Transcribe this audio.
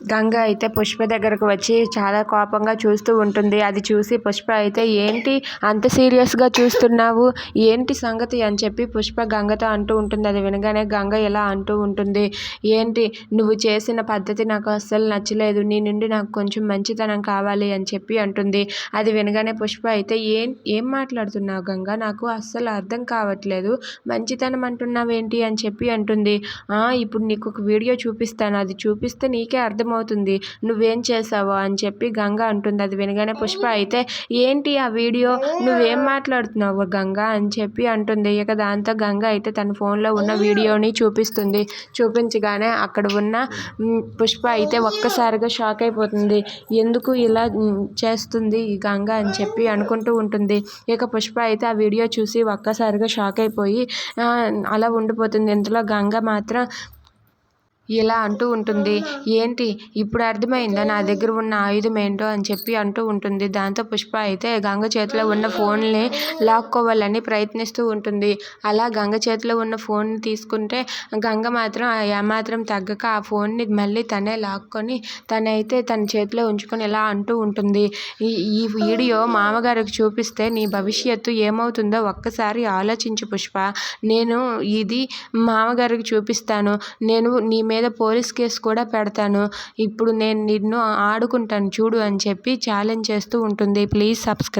గంగ అయితే పుష్ప దగ్గరకు వచ్చి చాలా కోపంగా చూస్తూ ఉంటుంది. అది చూసి పుష్ప అయితే ఏంటి అంత సీరియస్గా చూస్తున్నావు? ఏంటి సంగతి? అని చెప్పి పుష్ప గంగతో అంటూ ఉంటుంది. అది వినగానే గంగ ఇలా అంటూ ఉంటుంది ఏంటి నువ్వు చేసిన పద్ధతి నాకు అస్సలు నచ్చలేదు. నీ నుండి నాకు కొంచెం మంచితనం కావాలి అని చెప్పి అంటుంది. అది వినగానే పుష్ప అయితే ఏం ఏం మాట్లాడుతున్నావు గంగ? నాకు అస్సలు అర్థం కావట్లేదు. మంచితనం అంటున్నావేంటి? అని చెప్పి అంటుంది. ఇప్పుడు నీకు ఒక వీడియో చూపిస్తాను. అది చూపిస్తే నీకే అర్థం అర్థమవుతుంది. నువ్వేం చేసావో అని చెప్పి గంగ అంటుంది. అది వినగానే పుష్ప అయితే ఏంటి ఆ వీడియో? నువ్వేం మాట్లాడుతున్నావు గంగ? అని చెప్పి అంటుంది. ఇక దాంతో గంగ అయితే తన ఫోన్లో ఉన్న వీడియోని చూపిస్తుంది. చూపించగానే అక్కడ ఉన్న పుష్ప అయితే ఒక్కసారిగా షాక్ అయిపోతుంది. ఎందుకు ఇలా చేస్తుంది ఈ గంగ? అని చెప్పి అనుకుంటూ ఉంటుంది. ఇక పుష్ప అయితే ఆ వీడియో చూసి ఒక్కసారిగా షాక్ అయిపోయి అలా ఉండిపోతుంది. ఇంతలో గంగ మాత్రం ఇలా అంటూ ఉంటుంది. ఏంటి? ఇప్పుడు అర్థమైందా? నా దగ్గర ఉన్న ఆయుధం ఏంటో? అని చెప్పి అంటూ ఉంటుంది. దాంతో పుష్ప అయితే గంగ చేతిలో ఉన్న ఫోన్ని లాక్కోవాలని ప్రయత్నిస్తూ ఉంటుంది. అలా గంగ చేతిలో ఉన్న ఫోన్ తీసుకుంటే గంగ మాత్రం ఏమాత్రం తగ్గక ఆ ఫోన్ని మళ్ళీ తనే లాక్కొని తనైతే తన చేతిలో ఉంచుకొని ఇలా అంటూ ఉంటుంది. ఈ ఈ వీడియో మామగారికి చూపిస్తే నీ భవిష్యత్తు ఏమవుతుందో ఒక్కసారి ఆలోచించు పుష్ప. నేను ఇది మామగారికి చూపిస్తాను. నేను నీ మీద మీద పోలీస్ కేసు కూడా పెడతాను. ఇప్పుడు నేను నిన్ను ఆడుకుంటాను చూడు అని చెప్పి ఛాలెంజ్ చేస్తూ ఉంటుంది. Please subscribe